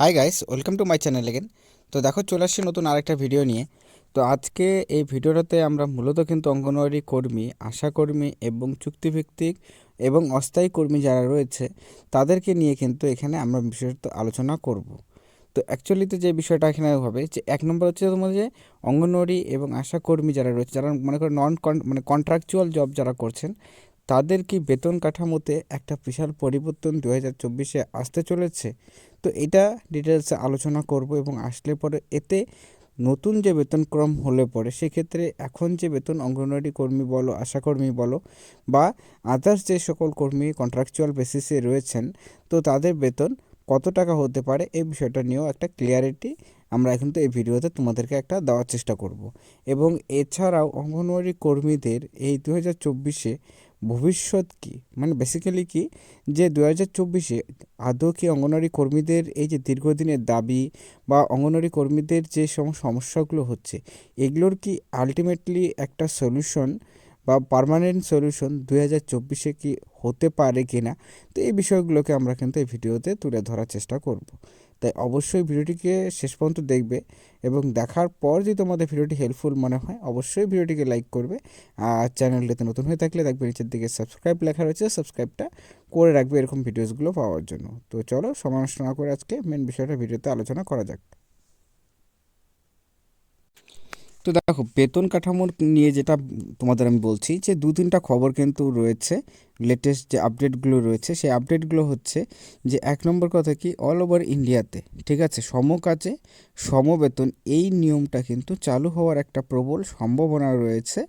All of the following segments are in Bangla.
Hi guys welcome to my channel again তো দেখো, চলে আসছি নতুন আরেকটা ভিডিও নিয়ে। তো আজকে এই ভিডিওটাতে আমরা মূলত কিন্তু অঙ্গনওয়াড়ি কর্মী আশাকর্মী এবং চুক্তিভিত্তিক এবং অস্থায়ী কর্মী যারা রয়েছে, তাদেরকে নিয়ে কিন্তু এখানে আমরা বিশেষত আলোচনা করব। তো অ্যাকচুয়ালিতে যে বিষয়টা এখানে হবে, যে এক নম্বর হচ্ছে তোমাদের যে অঙ্গনওয়াড়ি এবং আশাকর্মী যারা রয়েছে, যারা মনে করো নন মানে কন্ট্রাকচুয়াল জব যারা করছেন তাদের কি বেতন কাঠামোতে একটা বিশাল পরিবর্তন দু হাজার চব্বিশে আসতে চলেছে? তো এটা ডিটেলসে আলোচনা করব এবং আসলে পরে এতে নতুন যে বেতনক্রম হলে পরে সেক্ষেত্রে এখন যে বেতন অঙ্গনওয়াড়ি কর্মী বলো আশাকর্মী বলো বা আদার্স যে সকল কর্মী কন্ট্রাকচুয়াল বেসিসে রয়েছেন, তো তাদের বেতন কত টাকা হতে পারে এই বিষয়টা নিয়েও একটা ক্লিয়ারিটি আমরা কিন্তু এই ভিডিওতে তোমাদেরকে একটা দেওয়ার চেষ্টা করব। এবং এছাড়াও অঙ্গনওয়াড়ি কর্মীদের এই দু হাজার চব্বিশে ভবিষ্যৎ কী? মানে বেসিক্যালি কি যে দু হাজার চব্বিশে আদৌ কি অঙ্গনওয়াড়ি কর্মীদের এই যে দীর্ঘদিনের দাবি বা অঙ্গনওয়াড়ি কর্মীদের যে সম, সমস্যাগুলো হচ্ছে, এগুলোর কি আলটিমেটলি একটা সলিউশন বা পারমানেন্ট সলিউশন দু হাজার চব্বিশে কি হতে পারে কি না তো এই বিষয়গুলোকে আমরা কিন্তু এই ভিডিওতে তুলে ধরার চেষ্টা করব। তাই অবশ্যই ভিডিওটিকে শেষ পর্যন্ত দেখবে এবং দেখার পর যদি তোমাদের ভিডিওটি হেল্পফুল মনে হয়, অবশ্যই ভিডিওটিকে লাইক করবে। আর চ্যানেলটিতে নতুন হয়ে থাকলে দেখবে নিচের দিকে সাবস্ক্রাইব লেখা রয়েছে সাবস্ক্রাইবটা করে রাখবে এরকম ভিডিওসগুলো পাওয়ার জন্য। তো চলো সমালোচনা করে আজকে মেন বিষয়টা ভিডিওতে আলোচনা করা যাক। তো দেখো, বেতন কাঠামোর নিয়ে যেটা তোমাদের আমি বলছি, যে দু তিনটা খবর কিন্তু রয়েছে লেটেস্ট যে আপডেটগুলো রয়েছে, সেই আপডেটগুলো হচ্ছে যে এক নম্বর কথা কি অল ওভার ইন্ডিয়াতে ঠিক আছে সমকাজে সমবেতন এই নিয়মটা কিন্তু চালু হওয়ার একটা প্রবল সম্ভাবনা রয়েছে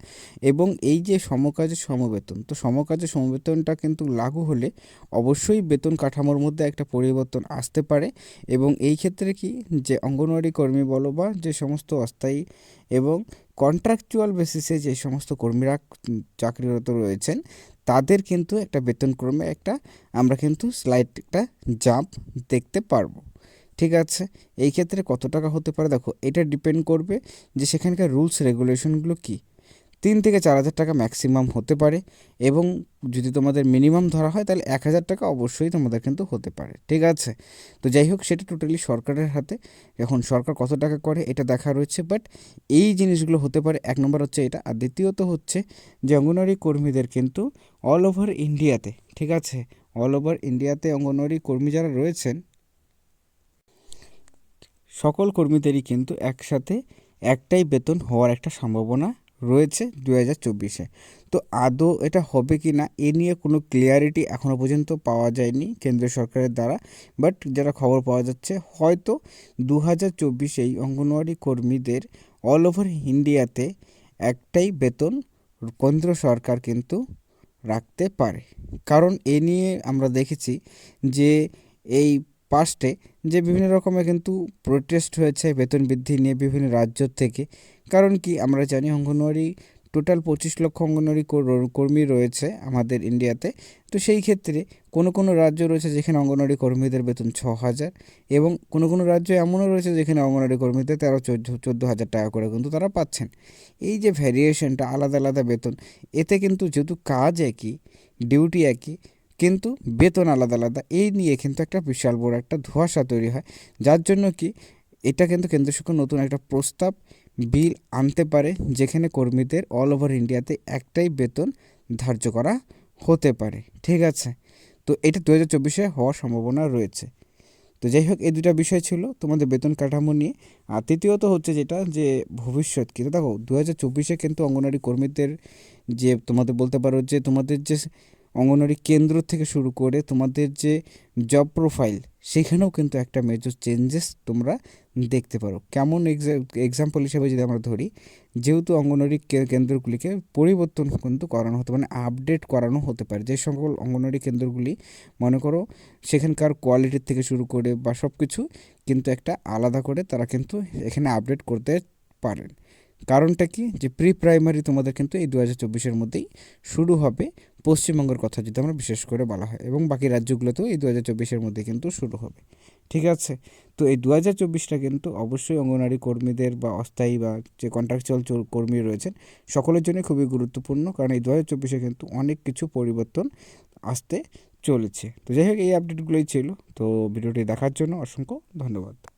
এবং এই যে সমকাজে সমবেতন তো সমকাজে সমবেতনটা কিন্তু লাগু হলে অবশ্যই বেতন কাঠামোর মধ্যে একটা পরিবর্তন আসতে পারে এবং এই ক্ষেত্রে কি, যে অঙ্গনওয়াড়ি কর্মী বলো বা যে সমস্ত অস্থায়ী এবং কন্ট্রাকচুয়াল বেসিসে যে সমস্ত কর্মীরা চাকরিরত রয়েছেন, তাদের কিন্তু একটা বেতনক্রমে একটা আমরা কিন্তু স্লাইড একটা জাম্প দেখতে পারব। ঠিক আছে? এই ক্ষেত্রে কত টাকা হতে পারে? দেখো, এটা ডিপেন্ড করবে যে সেখানকার রুলস রেগুলেশনগুলো কী? তিন থেকে চার হাজার টাকা ম্যাক্সিমাম হতে পারে এবং যদি তোমাদের মিনিমাম ধরা হয় তাহলে এক হাজার টাকা অবশ্যই তোমাদের কিন্তু হতে পারে, ঠিক আছে? তো যাই হোক, সেটা টোটালি সরকারের হাতে। এখন সরকার কত টাকা করে এটা দেখা রয়েছে বাট এই জিনিসগুলো হতে পারে, এক নম্বর হচ্ছে এটা, আর দ্বিতীয়ত হচ্ছে যে অঙ্গনওয়াড়ি কর্মীদের কিন্তু অল ওভার ইন্ডিয়াতে ঠিক আছে? অল ওভার ইন্ডিয়াতে অঙ্গনওয়াড়ি কর্মী যারা রয়েছেন, সকল কর্মীদেরই কিন্তু একসাথে একটাই বেতন হওয়ার একটা সম্ভাবনা রয়েছে দু হাজার চব্বিশে। তো আদৌ এটা হবে কি না এ নিয়ে কোনো ক্লিয়ারিটি এখনও পর্যন্ত পাওয়া যায়নি কেন্দ্রীয় সরকারের দ্বারা। বাট যারা খবর পাওয়া যাচ্ছে, হয়তো দু হাজার চব্বিশেই অঙ্গনওয়াড়ি কর্মীদের অল ওভার ইন্ডিয়াতে একটাই বেতন কেন্দ্র সরকার কিন্তু রাখতে পারে। কারণ এ নিয়ে আমরা দেখেছি যে এই পাস্টে যে বিভিন্ন রকমের কিন্তু প্রোটেস্ট হয়েছে, বেতন বৃদ্ধি নিয়ে বিভিন্ন রাজ্য থেকে। কারণ কি, আমরা জানি অঙ্গনওয়াড়ি টোটাল পঁচিশ লক্ষ অঙ্গনওয়াড়ি কর্মী রয়েছে আমাদের ইন্ডিয়াতে তো সেই ক্ষেত্রে কোনো কোনো রাজ্য রয়েছে যেখানে অঙ্গনওয়াড়ি কর্মীদের বেতন ছ হাজার এবং কোনো কোনো রাজ্য এমনও রয়েছে যেখানে অঙ্গনওয়াড়ি কর্মীদের তেরো, চোদ্দ চোদ্দ হাজার টাকা করে কিন্তু তারা পাচ্ছেন। এই যে ভ্যারিয়েশনটা আলাদা আলাদা বেতন, এতে কিন্তু যেহেতু কাজ একই ডিউটি একই কিন্তু বেতন আলাদা আলাদা। এই নিয়ে কিন্তু একটা বিশাল বড় একটা ধোঁয়াশা তৈরি হয়। যার জন্য কি এটা কিন্তু কেন্দ্র সরকার নতুন একটা প্রস্তাব, বিল আনতে পারে, যেখানে কর্মীদের অল ওভার ইন্ডিয়াতে একটাই বেতন ধার্য করা হতে পারে। ঠিক আছে? তো এটা দু হাজার চব্বিশে হওয়ার সম্ভাবনা রয়েছে। তো যাই হোক, এই দুটা বিষয় ছিল তোমাদের বেতন কাঠামো নিয়ে। আর তৃতীয়ত হচ্ছে যেটা, যে ভবিষ্যৎ কিন্তু দেখো দু হাজার চব্বিশে কিন্তু অঙ্গনারী কর্মীদের যে তোমাদের বলতে পারো যে তোমাদের যে অঙ্গনওয়াড়ি কেন্দ্র থেকে শুরু করে তোমাদের যে জব প্রোফাইল সেখানেও কিন্তু একটা মেজর চেঞ্জেস তোমরা দেখতে পারো। কেমন এক্সাম্পল হিসেবে যদি আমরা ধরি, যেহেতু অঙ্গনওয়াড়ি কেন্দ্রগুলিকে পরিবর্তন কিন্তু করানো হতে মানে আপডেট করানো হতে পারে, যে সকল অঙ্গনওয়াড়ি কেন্দ্রগুলি, মনে করো সেখানকার কোয়ালিটির থেকে শুরু করে বা সব কিছু কিন্তু একটা আলাদা করে তারা কিন্তু এখানে আপডেট করতে পারেন। কারণটা কি? যে প্রি প্রাইমারি তোমাদের কিন্তু এই দু হাজার চব্বিশের মধ্যেই শুরু হবে পশ্চিমবঙ্গের কথা যদি আমরা বিশেষ করে বলা হয় এবং বাকি রাজ্যগুলোতেও এই দু হাজার চব্বিশের মধ্যে কিন্তু শুরু হবে। ঠিক আছে? তো এই দু হাজার চব্বিশটা কিন্তু অবশ্যই অঙ্গনারী কর্মীদের বা অস্থায়ী বা যে কন্ট্রাকচুয়াল কর্মী রয়েছেন, সকলের জন্য খুবই গুরুত্বপূর্ণ কারণ এই দু হাজার চব্বিশে কিন্তু অনেক কিছু পরিবর্তন আসতে চলেছে। তো যাই হোক, এই আপডেটগুলোই ছিল। তো ভিডিওটি দেখার জন্য অসংখ্য ধন্যবাদ।